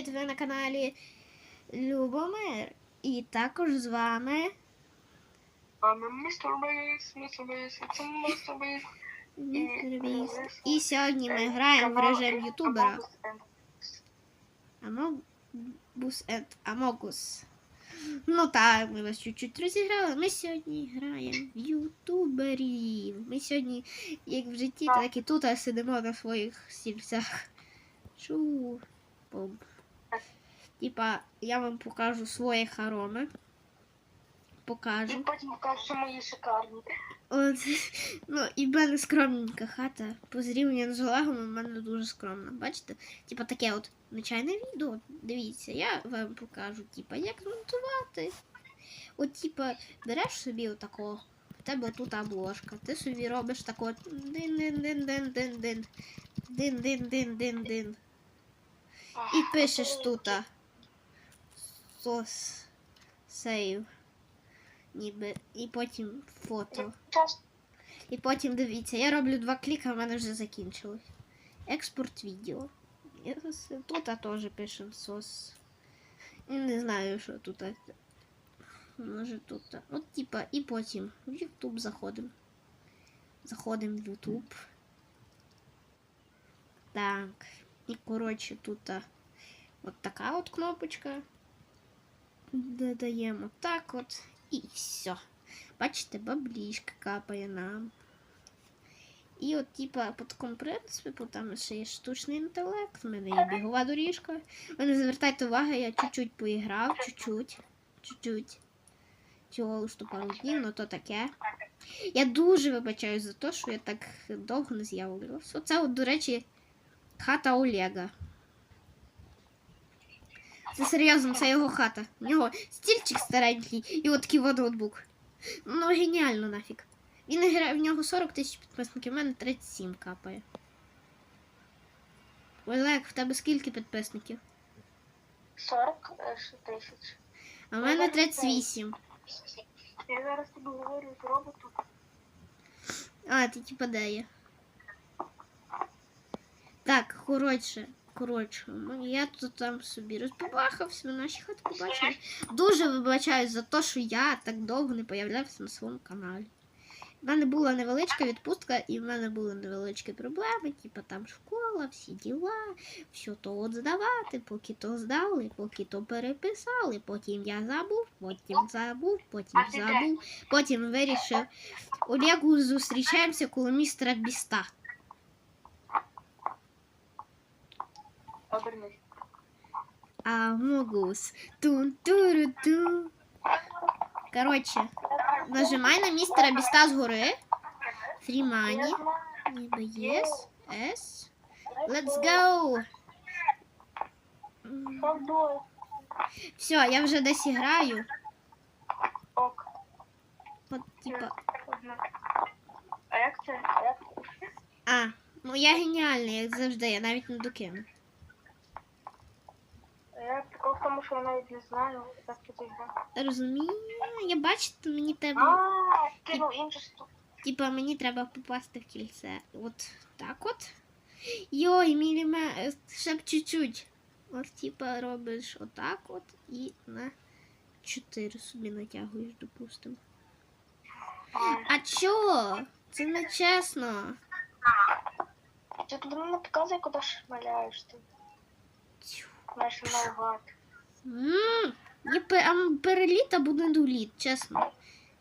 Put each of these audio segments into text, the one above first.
Привіт! Ви на каналі Любомир. І також з вами містер Бейс, містер Бейс, це містер Бейс. Містер. І сьогодні ми граємо в режим ютубера Among and Amogus. Ну так, ми вас чуть-чуть розіграли. Ми сьогодні граємо в ютуберів. Ми сьогодні, як в житті, так і тут сидимо на своїх стільцях. Шу. Бом. Типа, я вам покажу своє хороми. І Покажу. потім кажуть, що мої шикарні. От, ну, і в мене скромненька хата. По зрівнянню з Олегом у мене дуже скромна. Бачите? Типа таке от звичайне відео. Дивіться, я вам покажу, типа, як монтувати. От, типа, береш собі отако. В тебе тут обложка. Ти собі робиш тако дин-дин-дин-дин-дин-дин. Дин-дин-дин-дин-дин. І пишеш тут. Сос. Сейв. Ніби. І потім фото. І потім дивіться, я роблю два кліка, в мене вже закінчилось. Експорт відео. Тут теж пишемо сос. І не знаю, що тут. Може тут. От типа, і потім в YouTube заходимо. Заходимо в YouTube. Так. І коротше тут от така от кнопочка. Додаємо так от. І все. Бачите, баблішка капає нам. І от, типа, по такому принципу, там ще є штучний інтелект, в мене є бігова доріжка. Ви не звертайте уваги, я чуть-чуть поіграв, чуть-чуть. Чуть-чуть. Цього лише пару днів, ну то таке. Я дуже вибачаю за те, що я так довго не з'явлювався. Оце, от, до речі, хата Олега. Це серйозно, це його хата. У нього стільчик старенький і от такий от ноутбук. Ну, геніально нафіг. Він грає, в нього 40 тисяч підписників, у мене 37 капає. Олег, в тебе скільки підписників? 40 е, тисяч. А в мене 38. Я зараз тобі говорю з роботом. А, ти типа де є? Так, коротше, коротше, я тут там собі розпобахався, ви наші хати побачили. Дуже вибачаюсь за те, що я так довго не появлявся на своєму каналі. У мене була невеличка відпустка, і в мене були невеличкі проблеми, типу там школа, всі діла, все то от здавати, поки то здали, поки то переписали, потім я забув, потім забув, потім забув, потім вирішив. Олегу зустрічаємося коло містера Біста. Обернись. Амогус. тун туру ту Коротше, нажимай на містера Біста згори. Free money. Ніби yes. S. Let's go. Ходой. Все, я вже десь граю. Ок. От, типа. Одна. А як це? А як це? А, ну я геніальний, як завжди, я навіть не докину. Я прикол в тому, що я навіть не знаю, як тут грати. Розумію, я бачите, мені треба. А, кинув іншу штуку. Типа мені треба попасти в кільце. От так от. Йой, міліме, ще б чуть-чуть. От, типа, робиш отак от і на 4 собі натягуєш, допустимо. А чо? Це не чесно. Ти тобі не показує, куди шмаляєш ти. Наугад. Ммм, я пе- а переліт або недоліт, чесно.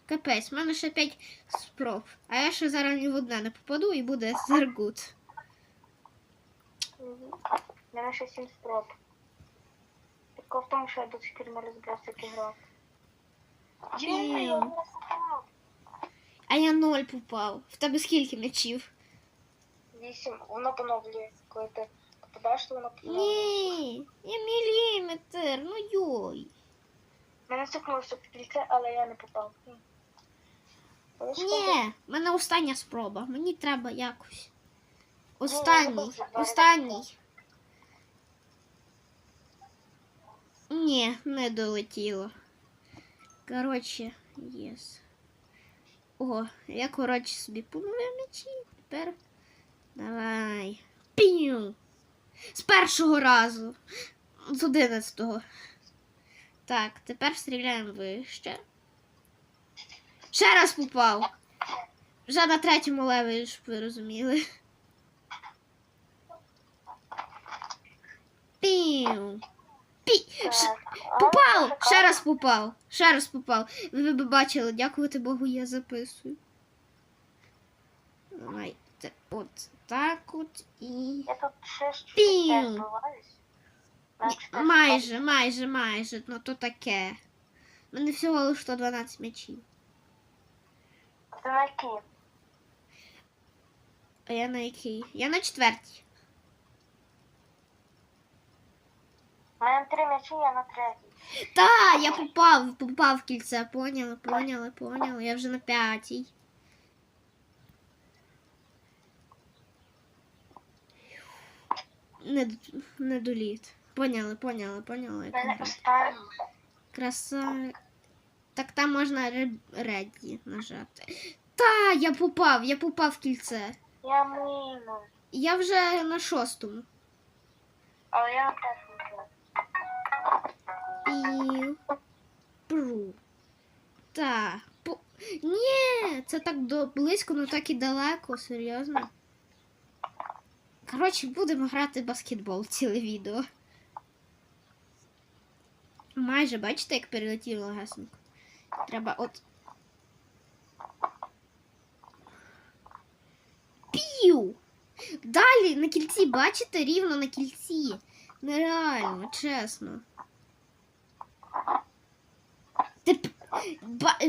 Капець, в мене ще 5 спроб. А я ще зараз ні в одне не попаду і буде зергут. У мене ще сім спроб. Прикол в тому, що я до сих пір не розбирався, як грати. Ні. я не знав. А я ноль попав. В тебе скільки м'ячів? Вісім, воно поновлює. Коли ти то воно поновлює. Ні, я міліметр, ну йой. Мене цикнулося кільце, але я не попав. Ні, в мене остання спроба. Мені треба якось. Останній. Останній. Ні, не долетіло. Коротше, єс. О, я, коротше, собі помив м'ячі. Тепер. Давай. З першого разу. З 11-го. Так, тепер стріляємо вище. Ще раз попав. Вже на третьому левелі, щоб ви розуміли. Пів. Пі. Ш- Попав! Ще раз попав. Ще раз попав. Ви б бачили, дякувати Богу, я записую. Давайте от так от і. Я тут ж Пів. збиваюсь. Майже, майже, майже, ну то таке. У мене всього лише 112 м'ячів. Ти на якій? А я на який? Я на четвертій. У мене три м'ячі, я на третій. Та, я попав, попав в кільце, поняла, поняла, поняла. Я вже на п'ятій. Недоліт. Поняли, поняли, поняли. Краса. Так там можна редді нажати. Та, я попав, я попав в кільце. Я мінус. Я вже на шостому. Але я. Пів. Пру. Та. По... Ні, це так до... близько, ну так і далеко, серйозно. Коротше, будемо грати в баскетбол ціле відео. Майже, бачите, як перелетіло легесенько. Треба от. Пів! Далі на кільці, бачите, рівно на кільці. Нереально, чесно.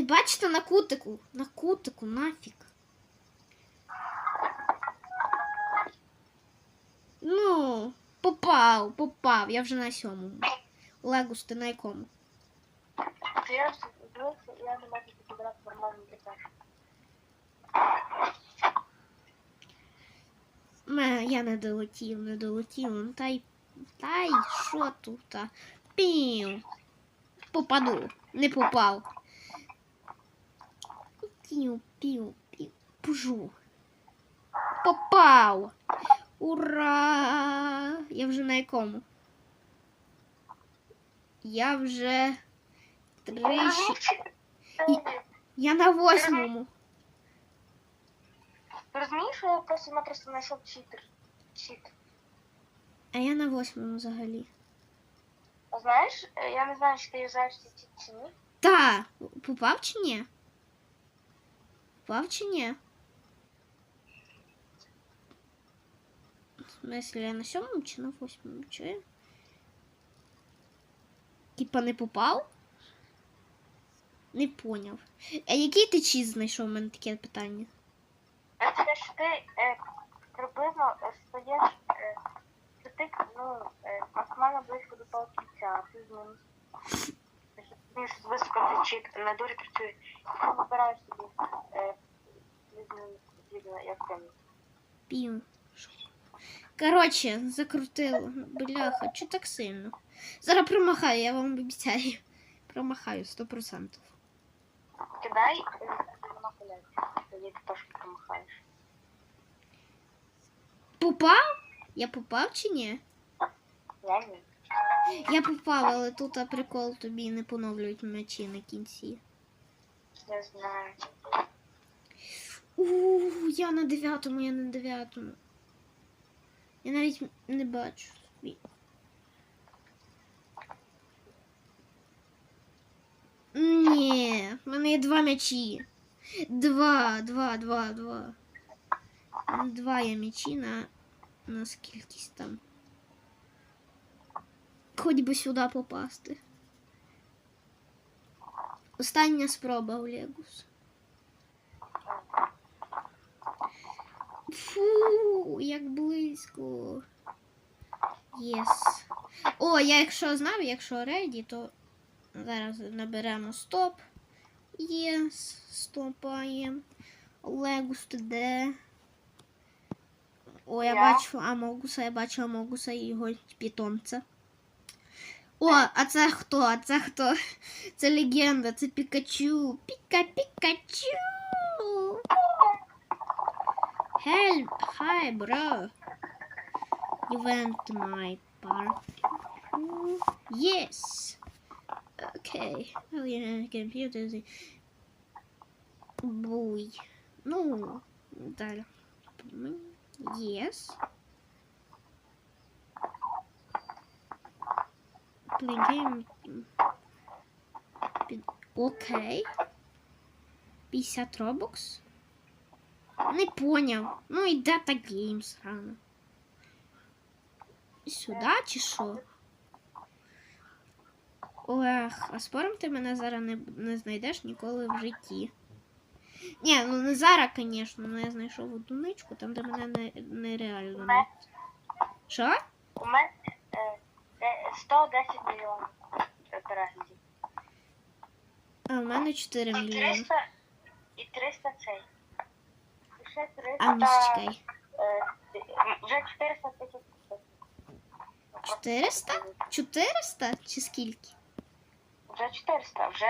Бачите на кутику? На кутику, нафіг. Ну, попав, попав. Я вже на сьомому. Легус, ти на якому? Я дивився, я не можу підібрати нормальний літак. Ме, я не долетів, не долетів. Ну, Та й, та й що тут? Пів. Попаду. Не попав. Пів, пів, пів. Пужу. Попав. Ура! Я вже на якому? Я вже тричі. І- Я на восьмому. Розумієш, я просто-напросто знайшов читер. Чит. А я на восьмому взагалі. А знаєш, е, я не знаю, чи ти юзаєш ці чи ні. Та, попав чи ні? Попав чи ні? Смысле, я на сьомому чи на восьмому? Чи? я? Типа не попав? Не поняв. А який ти чіз знайшов? У мене таке питання. Це що ти е, приблизно е, стоїш, е, що ти ну, е, максимально близько до того кінця, плюс-мінус. Більш високо ти чит на дурі працює. Ти вибираєш собі е, як там. Пів. Коротше, закрутило. Бляха, чи так сильно? Зараз промахаю, я вам обіцяю. Промахаю 100%. Кидай, і вона. Тоді ти теж промахаєш. Попав? Я попав чи ні? Я ні. Я попав, але тут а, прикол тобі не поновлюють м'ячі на кінці. Не знаю. У, я на дев'ятому, я на дев'ятому. Я навіть не бачу собі. Ні, в мене є два м'ячі. Два, два, два, два. У мене Два є м'ячі на, на скількись там. Хоч би сюди попасти. Остання спроба, Олегус. Фу, Єс. О, я якщо знав, якщо реді, то зараз наберемо стоп. Єс, стопаємо. Легус ти де? О, я Я. бачу Амогуса, я бачу Амогуса і його питомця. О, а це хто? А це хто? Це легенда, це Пікачу. Піка Пікачу. Help! Hi, bro. You went to my park. Yes. Окей. Alien computer. Буй. Ну, далі. Yes. Play Під... Окей. 50 робокс. Не поняв. Ну і Data Games рано. Сюди чи що? Олег, а спорим ти мене зараз не, не знайдеш ніколи в житті. Ні, ну не зараз, звісно, але я знайшов одиничку, там де мене нереально. Не... Що? У мене е, де- 110 мільйонів е. А в мене 4 мільйони. 300, і 300 цей. І ще 300, А ну чекай. е, вже 400 тисяч. 400? 400 чи скільки? Вже 400, вже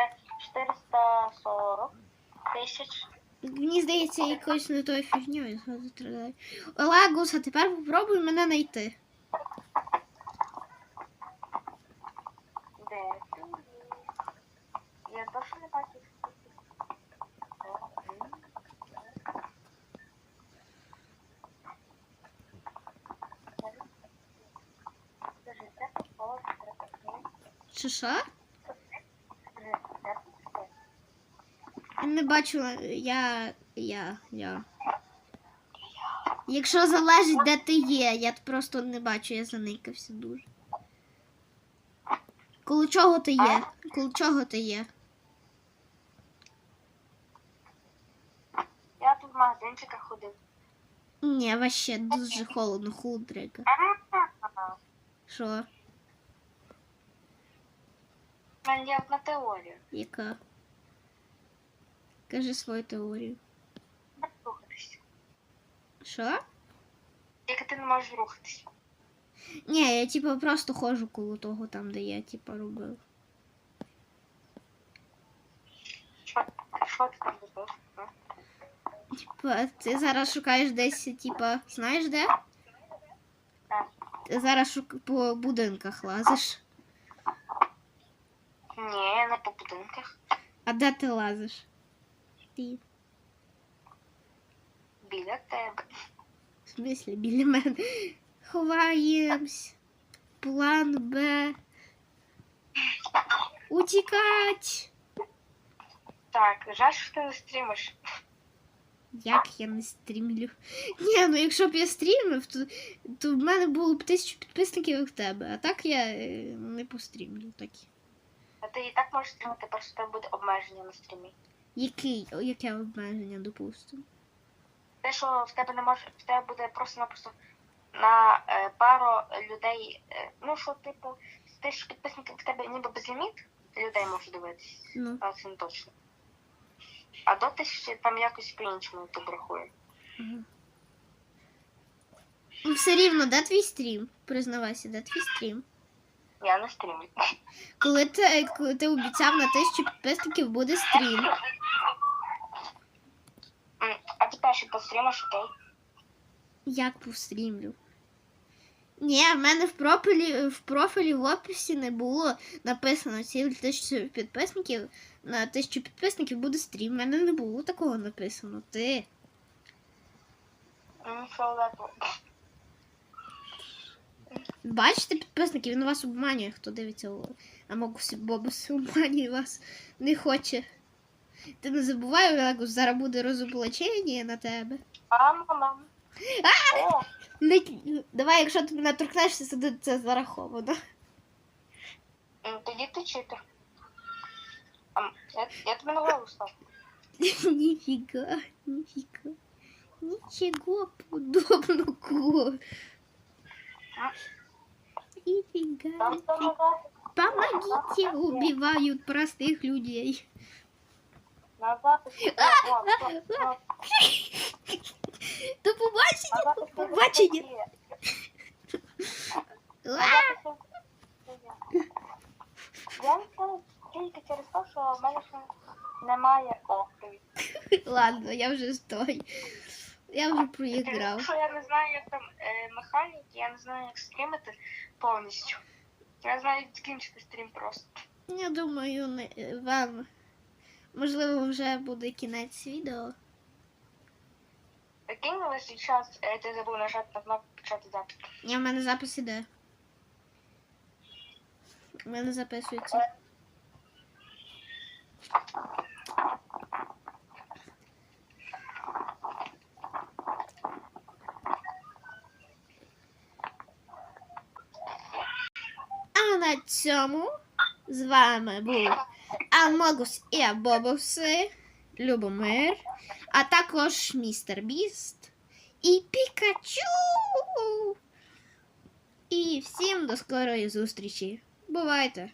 440 тисяч. Мені здається, якоюсь не тою фігньою згодом страдаю. Олагус, а тепер попробуй мене знайти. Де ти? Я точно не бачу. Скажи, це попало в трапезу. Чи що? Я не бачу, я. я. я. Якщо залежить, де ти є, я просто не бачу, я заникався дуже. Коло чого ти є? Коло чого ти є? Я тут в магазинчиках ходив. Ні, вообще дуже холодно, худрика. Що? Мене є одна теорія. Яка? Кажи свою теорію. Не рухатись. Що? Тільки ти не можеш рухатись. Ні, я типу просто ходжу коло того там, де я типу робив. Що, що ти там робив? а? Типа, ти зараз шукаєш десь, типа, знаєш де? Ти зараз шук... по будинках лазиш. Ні, не по будинках. А де ти лазиш? Ти. Біля тебе. В смислі, біля мене. Ховаємось. План Б. Утікать. Так, жаль, що ти не стрімиш. Як я не стрімлю? Ні, ну якщо б я стрімив, то, то в мене було б тисячу підписників як в тебе, а так я е, не пострімлю такі. А ти і так можеш стрімити, просто тебе буде обмеження на стрімі. Який, яке обмеження, допустимо? Те, що в тебе не може, в тебе буде просто-напросто на е, пару людей. Е, ну що, типу, з тисяч підписників в тебе ніби безліміт людей може дивитися, Ну, але це не точно. А до тисячі там якось по-іншому ютуб рахує. ага. Ну, все рівно, де твій стрім? Признавайся, де твій стрім? Я не стрімлю. Коли ти, коли ти обіцяв на тисячу підписників буде стрім. А ти перший пострімиш, окей? Як пострімлю? Ні, в мене в профілі, в профілі в описі не було написано ціль тисячу підписників. На тисячу підписників буде стрім. В мене не було такого написано. Ти. М, Фіолетово. Бачите підписники, він вас обманює, хто дивиться о, Амогус і Бобус обманює вас не хоче. Ти не забувай, Олегус, зараз буде розоблачення на тебе. Мама, мама. О, Не... Давай, якщо ти мене торкнешся, це, це зараховано. тоді ти читер. А, я, я тебе на голову став. Нифига, нифига. Ничего подобного. Нифига. Там там назад, Помогите, убивают простых людей. назад. і сюди. О, стоп, стоп. До побачення, Назад і до сюди. побачення. Назад і сюди. Я не знаю, тільки через те, що в мене ще немає оповіді. Ладно, я вже стой. Я вже проіграв. Що я не знаю, як там е, механіки, я не знаю, як стрімити повністю. Я знаю, закінчити стрім просто. Я думаю, не, вам можливо вже буде кінець відео. Прикинь, але зараз е, ти забув нажати на кнопку почати запис. Я в мене запис іде. У мене записується. цьому з вами був Амогус і Абобуси, Любомир, а також містер Біст і Пікачу. І всім до скорої зустрічі. Бувайте!